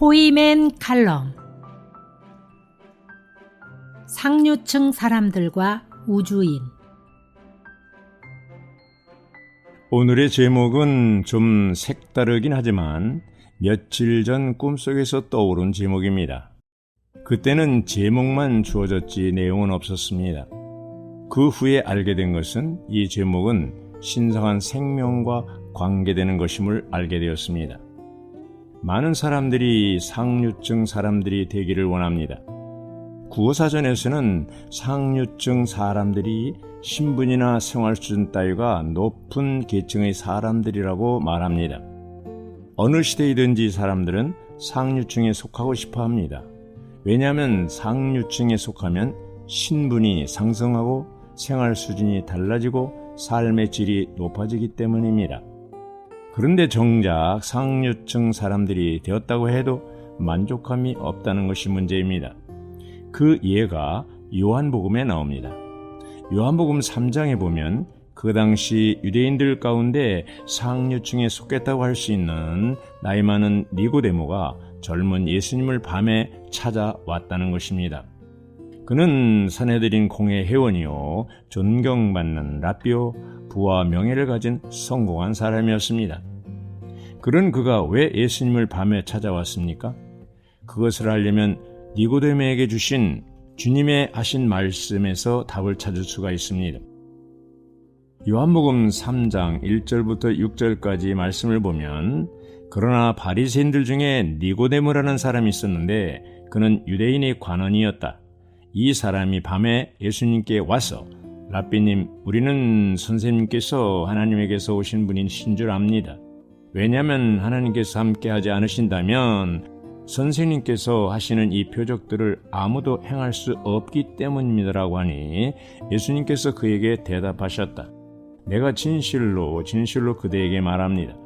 포이맨 칼럼 상류층 사람들과 우주인 오늘의 제목은 좀 색다르긴 하지만 며칠 전 꿈속에서 떠오른 제목입니다. 그때는 제목만 주어졌지 내용은 없었습니다. 그 후에 알게 된 것은 이 제목은 신성한 생명과 관계되는 것임을 알게 되었습니다. 많은 사람들이 상류층 사람들이 되기를 원합니다. 구호사전에서는 상류층 사람들이 신분이나 생활 수준 따위가 높은 계층의 사람들이라고 말합니다. 어느 시대이든지 사람들은 상류층에 속하고 싶어 합니다. 왜냐하면 상류층에 속하면 신분이 상승하고 생활 수준이 달라지고 삶의 질이 높아지기 때문입니다. 그런데 정작 상류층 사람들이 되었다고 해도 만족함이 없다는 것이 문제입니다. 그 예가 요한복음에 나옵니다. 요한복음 3장에 보면 그 당시 유대인들 가운데 상류층에 속했다고 할 수 있는 나이 많은 니고데모가 젊은 예수님을 밤에 찾아왔다는 것입니다. 그는 사내들인 공의 회원이요 존경받는 라비오 부와 명예를 가진 성공한 사람이었습니다. 그런 그가 왜 예수님을 밤에 찾아왔습니까? 그것을 알려면 니고데모에게 주신 주님의 하신 말씀에서 답을 찾을 수가 있습니다. 요한복음 3장 1절부터 6절까지 말씀을 보면 그러나 바리새인들 중에 니고데모라는 사람이 있었는데 그는 유대인의 관원이었다. 이 사람이 밤에 예수님께 와서 라비님 우리는 선생님께서 하나님에게서 오신 분이신 줄 압니다. 왜냐하면 하나님께서 함께하지 않으신다면 선생님께서 하시는 이 표적들을 아무도 행할 수 없기 때문입니다라고 하니 예수님께서 그에게 대답하셨다. 내가 진실로 진실로 그대에게 말합니다.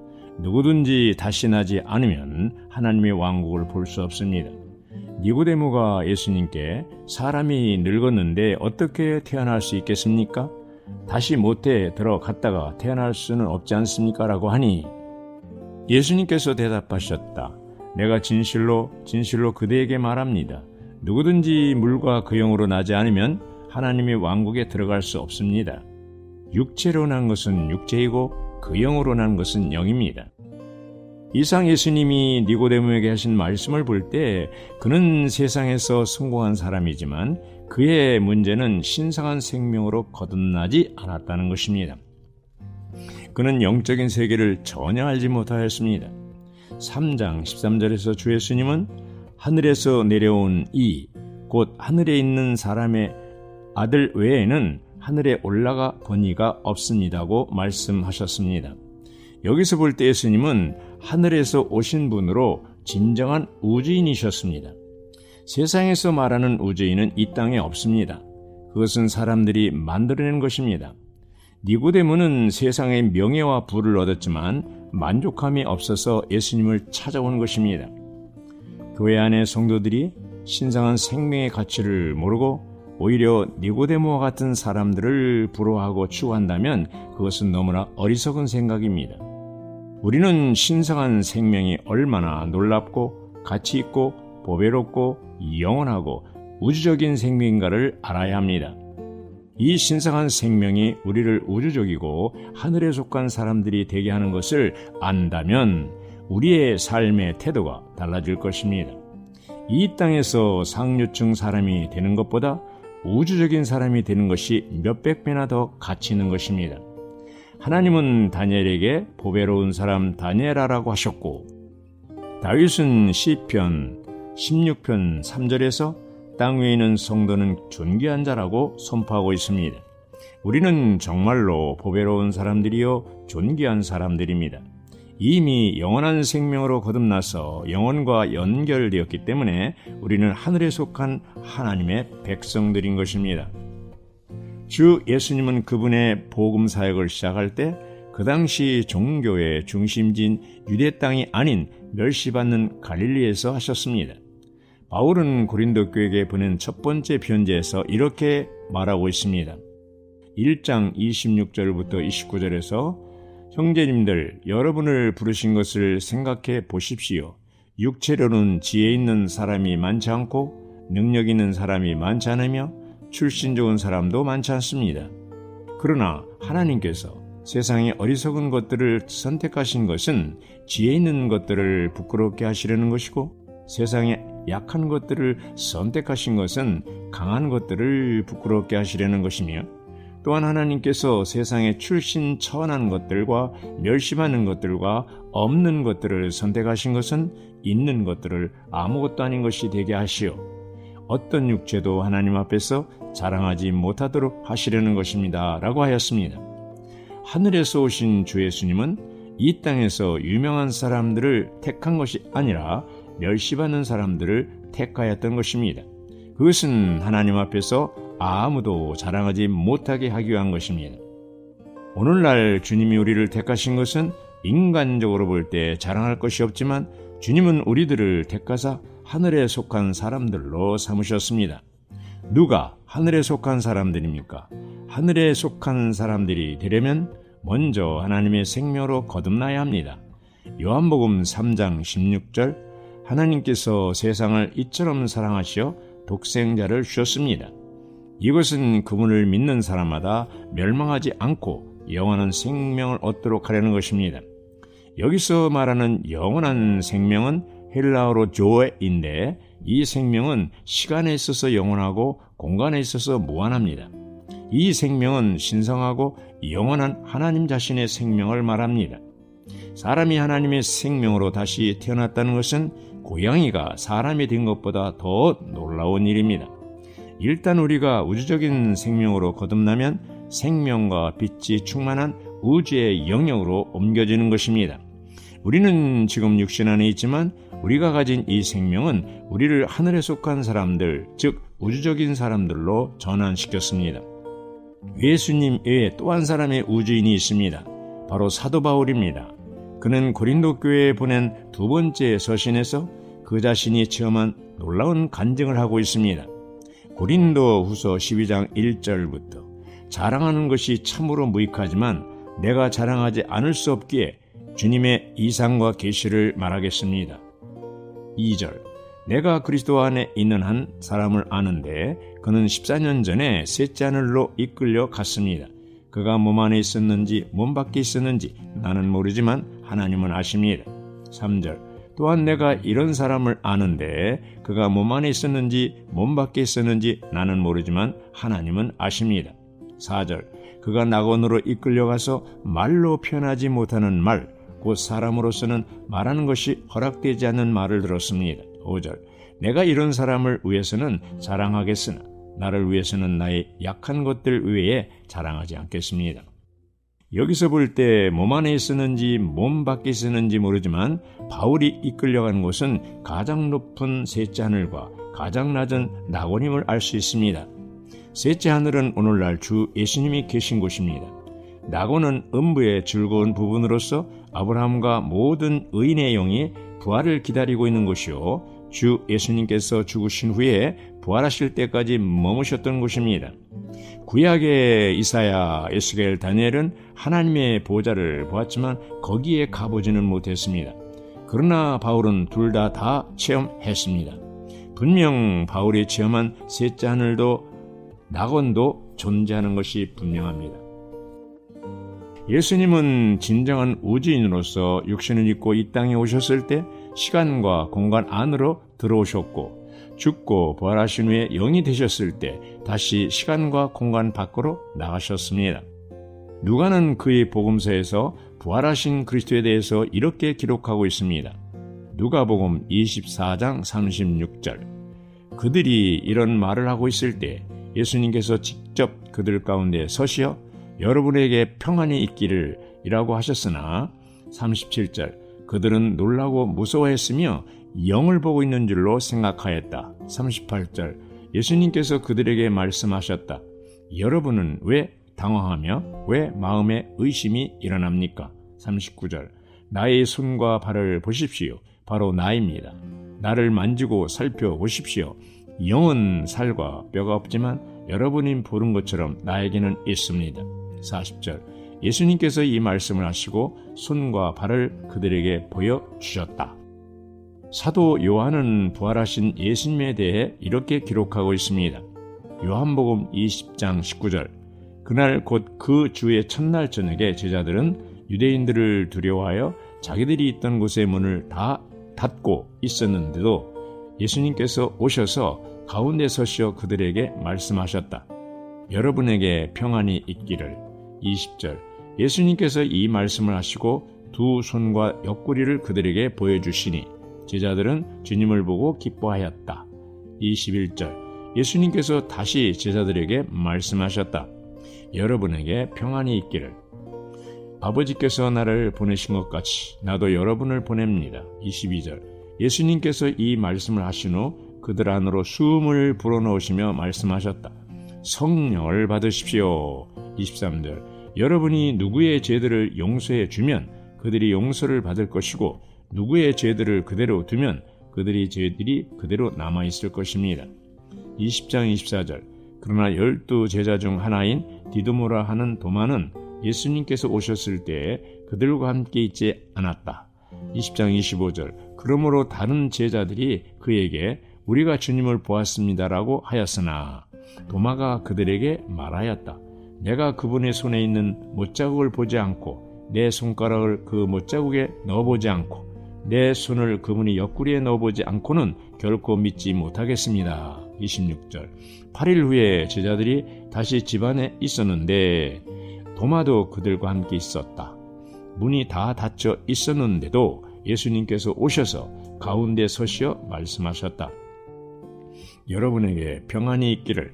누구든지 다시 나지 않으면 하나님의 왕국을 볼 수 없습니다. 니고데모가 예수님께 사람이 늙었는데 어떻게 태어날 수 있겠습니까? 다시 못해 들어갔다가 태어날 수는 없지 않습니까? 라고 하니 예수님께서 대답하셨다. 내가 진실로 진실로 그대에게 말합니다. 누구든지 물과 그 영으로 나지 않으면 하나님의 왕국에 들어갈 수 없습니다. 육체로 난 것은 육체이고 그 영으로 난 것은 영입니다. 이상 예수님이 니고데모에게 하신 말씀을 볼 때 그는 세상에서 성공한 사람이지만 그의 문제는 신성한 생명으로 거듭나지 않았다는 것입니다. 그는 영적인 세계를 전혀 알지 못하였습니다. 3장 13절에서 주 예수님은 하늘에서 내려온 이, 곧 하늘에 있는 사람의 아들 외에는 하늘에 올라가 본 이가 없습니다고 말씀하셨습니다. 여기서 볼 때 예수님은 하늘에서 오신 분으로 진정한 우주인이셨습니다. 세상에서 말하는 우주인은 이 땅에 없습니다. 그것은 사람들이 만들어낸 것입니다. 니고데모는 세상의 명예와 부를 얻었지만 만족함이 없어서 예수님을 찾아온 것입니다. 교회 안의 성도들이 신성한 생명의 가치를 모르고 오히려 니고데모와 같은 사람들을 부러워하고 추구한다면 그것은 너무나 어리석은 생각입니다. 우리는 신성한 생명이 얼마나 놀랍고 가치 있고 보배롭고 영원하고 우주적인 생명인가를 알아야 합니다. 이 신성한 생명이 우리를 우주적이고 하늘에 속한 사람들이 되게 하는 것을 안다면 우리의 삶의 태도가 달라질 것입니다. 이 땅에서 상류층 사람이 되는 것보다 우주적인 사람이 되는 것이 몇백 배나 더 가치 있는 것입니다. 하나님은 다니엘에게 보배로운 사람 다니엘아라고 하셨고 다윗은 시편 16편 3절에서 땅 위에 있는 성도는 존귀한 자라고 선포하고 있습니다. 우리는 정말로 보배로운 사람들이요 존귀한 사람들입니다. 이미 영원한 생명으로 거듭나서 영원과 연결되었기 때문에 우리는 하늘에 속한 하나님의 백성들인 것입니다. 주 예수님은 그분의 복음 사역을 시작할 때 그 당시 종교의 중심지인 유대 땅이 아닌 멸시받는 갈릴리에서 하셨습니다. 바울은 고린도 교회에 보낸 첫 번째 편지에서 이렇게 말하고 있습니다. 1장 26절부터 29절에서 형제님들 여러분을 부르신 것을 생각해 보십시오. 육체로는 지혜 있는 사람이 많지 않고 능력 있는 사람이 많지 않으며 출신 좋은 사람도 많지 않습니다. 그러나 하나님께서 세상의 어리석은 것들을 선택하신 것은 지혜 있는 것들을 부끄럽게 하시려는 것이고 세상의 약한 것들을 선택하신 것은 강한 것들을 부끄럽게 하시려는 것이며 또한 하나님께서 세상에 출신 처한 것들과 멸시받는 것들과 없는 것들을 선택하신 것은 있는 것들을 아무것도 아닌 것이 되게 하시어 어떤 육체도 하나님 앞에서 자랑하지 못하도록 하시려는 것입니다. 라고 하였습니다. 하늘에서 오신 주 예수님은 이 땅에서 유명한 사람들을 택한 것이 아니라 멸시받는 사람들을 택하였던 것입니다. 그것은 하나님 앞에서 아무도 자랑하지 못하게 하기 위한 것입니다. 오늘날 주님이 우리를 택하신 것은 인간적으로 볼 때 자랑할 것이 없지만 주님은 우리들을 택하사 하늘에 속한 사람들로 삼으셨습니다. 누가 하늘에 속한 사람들입니까? 하늘에 속한 사람들이 되려면 먼저 하나님의 생명으로 거듭나야 합니다. 요한복음 3장 16절 하나님께서 세상을 이처럼 사랑하시어 독생자를 주셨습니다. 이것은 그분을 믿는 사람마다 멸망하지 않고 영원한 생명을 얻도록 하려는 것입니다. 여기서 말하는 영원한 생명은 헬라어로 조에인데 이 생명은 시간에 있어서 영원하고 공간에 있어서 무한합니다. 이 생명은 신성하고 영원한 하나님 자신의 생명을 말합니다. 사람이 하나님의 생명으로 다시 태어났다는 것은 고양이가 사람이 된 것보다 더 놀라운 일입니다. 일단 우리가 우주적인 생명으로 거듭나면 생명과 빛이 충만한 우주의 영역으로 옮겨지는 것입니다. 우리는 지금 육신 안에 있지만 우리가 가진 이 생명은 우리를 하늘에 속한 사람들, 즉 우주적인 사람들로 전환시켰습니다. 예수님 외에 또 한 사람의 우주인이 있습니다. 바로 사도 바울입니다. 그는 고린도 교회에 보낸 두 번째 서신에서 그 자신이 체험한 놀라운 간증을 하고 있습니다. 고린도 후서 12장 1절부터 자랑하는 것이 참으로 무익하지만 내가 자랑하지 않을 수 없기에 주님의 이상과 계시를 말하겠습니다. 2절 내가 그리스도 안에 있는 한 사람을 아는데 그는 14년 전에 셋째 하늘로 이끌려 갔습니다. 그가 몸 안에 있었는지 몸 밖에 있었는지 나는 모르지만 하나님은 아십니다. 3절 또한 내가 이런 사람을 아는데 그가 몸 안에 있었는지 몸 밖에 있었는지 나는 모르지만 하나님은 아십니다. 4절 그가 낙원으로 이끌려가서 말로 표현하지 못하는 말, 곧 사람으로서는 말하는 것이 허락되지 않는 말을 들었습니다. 5절 내가 이런 사람을 위해서는 자랑하겠으나 나를 위해서는 나의 약한 것들 외에 자랑하지 않겠습니다. 여기서 볼 때 몸 안에 있었는지 몸 밖에 있었는지 모르지만 바울이 이끌려간 곳은 가장 높은 셋째 하늘과 가장 낮은 낙원임을 알 수 있습니다. 셋째 하늘은 오늘날 주 예수님이 계신 곳입니다. 낙원은 음부의 즐거운 부분으로서 아브라함과 모든 의인의 영이 부활을 기다리고 있는 곳이요. 주 예수님께서 죽으신 후에 부활하실 때까지 머무셨던 곳입니다. 구약의 이사야, 에스겔, 다니엘은 하나님의 보좌를 보았지만 거기에 가보지는 못했습니다. 그러나 바울은 둘 다다 다 체험했습니다. 분명 바울이 체험한 셋째 하늘도 낙원도 존재하는 것이 분명합니다. 예수님은 진정한 우주인으로서 육신을 입고 이 땅에 오셨을 때 시간과 공간 안으로 들어오셨고 죽고 부활하신 후에 영이 되셨을 때 다시 시간과 공간 밖으로 나가셨습니다. 누가는 그의 복음서에서 부활하신 그리스도에 대해서 이렇게 기록하고 있습니다. 누가복음 24장 36절. 그들이 이런 말을 하고 있을 때 예수님께서 직접 그들 가운데 서시어 여러분에게 평안이 있기를 이라고 하셨으나 37절 그들은 놀라고 무서워했으며 영을 보고 있는 줄로 생각하였다. 38절 예수님께서 그들에게 말씀하셨다. 여러분은 왜 당황하며 왜 마음에 의심이 일어납니까? 39절 나의 손과 발을 보십시오. 바로 나입니다. 나를 만지고 살펴보십시오. 영은 살과 뼈가 없지만 여러분이 보는 것처럼 나에게는 있습니다. 40절 예수님께서 이 말씀을 하시고 손과 발을 그들에게 보여주셨다. 사도 요한은 부활하신 예수님에 대해 이렇게 기록하고 있습니다. 요한복음 20장 19절. 그날 곧 그 주의 첫날 저녁에 제자들은 유대인들을 두려워하여 자기들이 있던 곳의 문을 다 닫고 있었는데도 예수님께서 오셔서 가운데 서시어 그들에게 말씀하셨다. 여러분에게 평안이 있기를. 20절. 예수님께서 이 말씀을 하시고 두 손과 옆구리를 그들에게 보여주시니 제자들은 주님을 보고 기뻐하였다. 21절. 예수님께서 다시 제자들에게 말씀하셨다. 여러분에게 평안이 있기를. 아버지께서 나를 보내신 것 같이 나도 여러분을 보냅니다. 22절. 예수님께서 이 말씀을 하신 후 그들 안으로 숨을 불어넣으시며 말씀하셨다. 성령을 받으십시오. 23절. 여러분이 누구의 죄들을 용서해 주면 그들이 용서를 받을 것이고 누구의 죄들을 그대로 두면 그들이 죄들이 그대로 남아 있을 것입니다. 20장 24절. 그러나 열두 제자 중 하나인 디도모라 하는 도마는 예수님께서 오셨을 때에 그들과 함께 있지 않았다. 20장 25절. 그러므로 다른 제자들이 그에게 우리가 주님을 보았습니다라고 하였으나 도마가 그들에게 말하였다. 내가 그분의 손에 있는 못자국을 보지 않고 내 손가락을 그 못자국에 넣어보지 않고 내 손을 그분이 옆구리에 넣어보지 않고는 결코 믿지 못하겠습니다. 26절. 8일 후에 제자들이 다시 집안에 있었는데 도마도 그들과 함께 있었다. 문이 다 닫혀 있었는데도 예수님께서 오셔서 가운데 서시어 말씀하셨다. 여러분에게 평안이 있기를.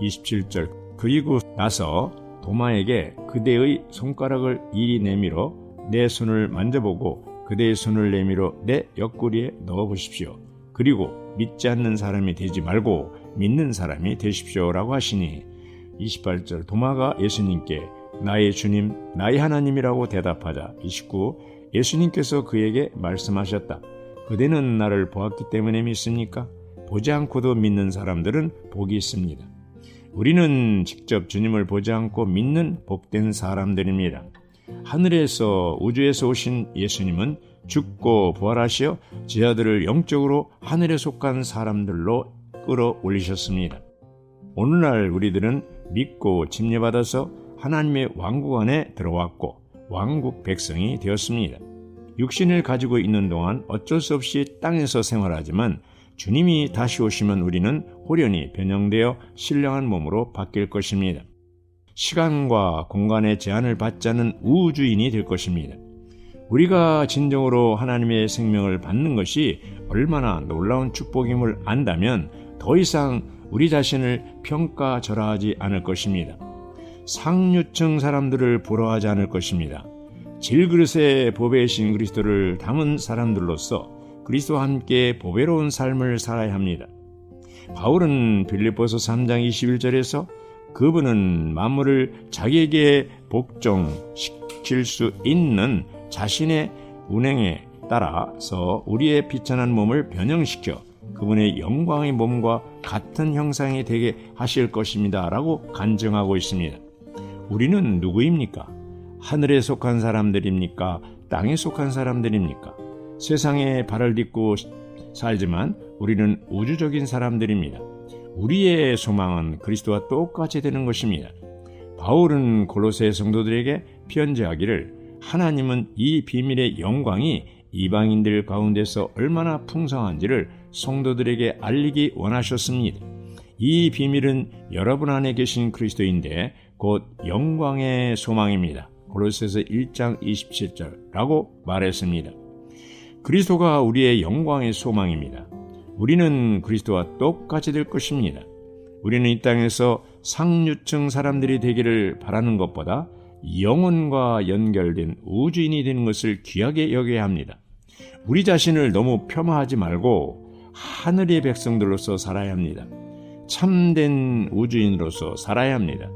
27절. 그리고 나서 도마에게 그대의 손가락을 이리 내밀어 내 손을 만져보고 그대의 손을 내밀어 내 옆구리에 넣어 보십시오. 그리고 믿지 않는 사람이 되지 말고 믿는 사람이 되십시오라고 하시니 28절 도마가 예수님께 나의 주님, 나의 하나님이라고 대답하자 29 예수님께서 그에게 말씀하셨다. 그대는 나를 보았기 때문에 믿습니까? 보지 않고도 믿는 사람들은 복이 있습니다. 우리는 직접 주님을 보지 않고 믿는 복된 사람들입니다. 하늘에서 우주에서 오신 예수님은 죽고 부활하시어 제자들을 영적으로 하늘에 속한 사람들로 끌어올리셨습니다. 오늘날 우리들은 믿고 침례받아서 하나님의 왕국 안에 들어왔고 왕국 백성이 되었습니다. 육신을 가지고 있는 동안 어쩔 수 없이 땅에서 생활하지만 주님이 다시 오시면 우리는 호련히 변형되어 신령한 몸으로 바뀔 것입니다. 시간과 공간의 제한을 받지 않은 우주인이 될 것입니다. 우리가 진정으로 하나님의 생명을 받는 것이 얼마나 놀라운 축복임을 안다면 더 이상 우리 자신을 평가절하하지 않을 것입니다. 상류층 사람들을 부러워하지 않을 것입니다. 질그릇에 보배이신 그리스도를 담은 사람들로서 그리스도와 함께 보배로운 삶을 살아야 합니다. 바울은 빌립보서 3장 21절에서 그분은 만물을 자기에게 복종시킬 수 있는 자신의 운행에 따라서 우리의 비천한 몸을 변형시켜 그분의 영광의 몸과 같은 형상이 되게 하실 것입니다. 라고 간증하고 있습니다. 우리는 누구입니까? 하늘에 속한 사람들입니까? 땅에 속한 사람들입니까? 세상에 발을 딛고 살지만 우리는 우주적인 사람들입니다. 우리의 소망은 그리스도와 똑같이 되는 것입니다. 바울은 골로새 성도들에게 편지하기를 하나님은 이 비밀의 영광이 이방인들 가운데서 얼마나 풍성한지를 성도들에게 알리기 원하셨습니다. 이 비밀은 여러분 안에 계신 그리스도인데 곧 영광의 소망입니다. 골로새서 1장 27절라고 말했습니다. 그리스도가 우리의 영광의 소망입니다. 우리는 그리스도와 똑같이 될 것입니다. 우리는 이 땅에서 상류층 사람들이 되기를 바라는 것보다 영혼과 연결된 우주인이 되는 것을 귀하게 여겨야 합니다. 우리 자신을 너무 폄하하지 말고 하늘의 백성들로서 살아야 합니다. 참된 우주인으로서 살아야 합니다.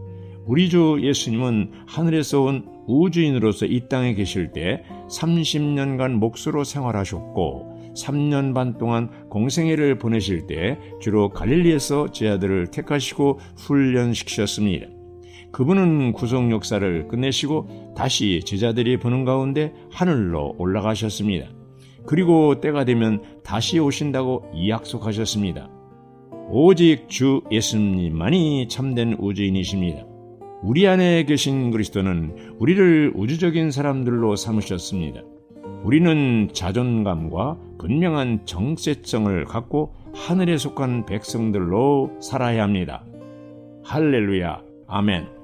우리 주 예수님은 하늘에서 온 우주인으로서 이 땅에 계실 때 30년간 목수로 생활하셨고 3년 반 동안 공생애를 보내실 때 주로 갈릴리에서 제자들을 택하시고 훈련시키셨습니다. 그분은 구속 역사를 끝내시고 다시 제자들이 보는 가운데 하늘로 올라가셨습니다. 그리고 때가 되면 다시 오신다고 약속하셨습니다. 오직 주 예수님만이 참된 우주인이십니다. 우리 안에 계신 그리스도는 우리를 우주적인 사람들로 삼으셨습니다. 우리는 자존감과 분명한 정체성을 갖고 하늘에 속한 백성들로 살아야 합니다. 할렐루야. 아멘.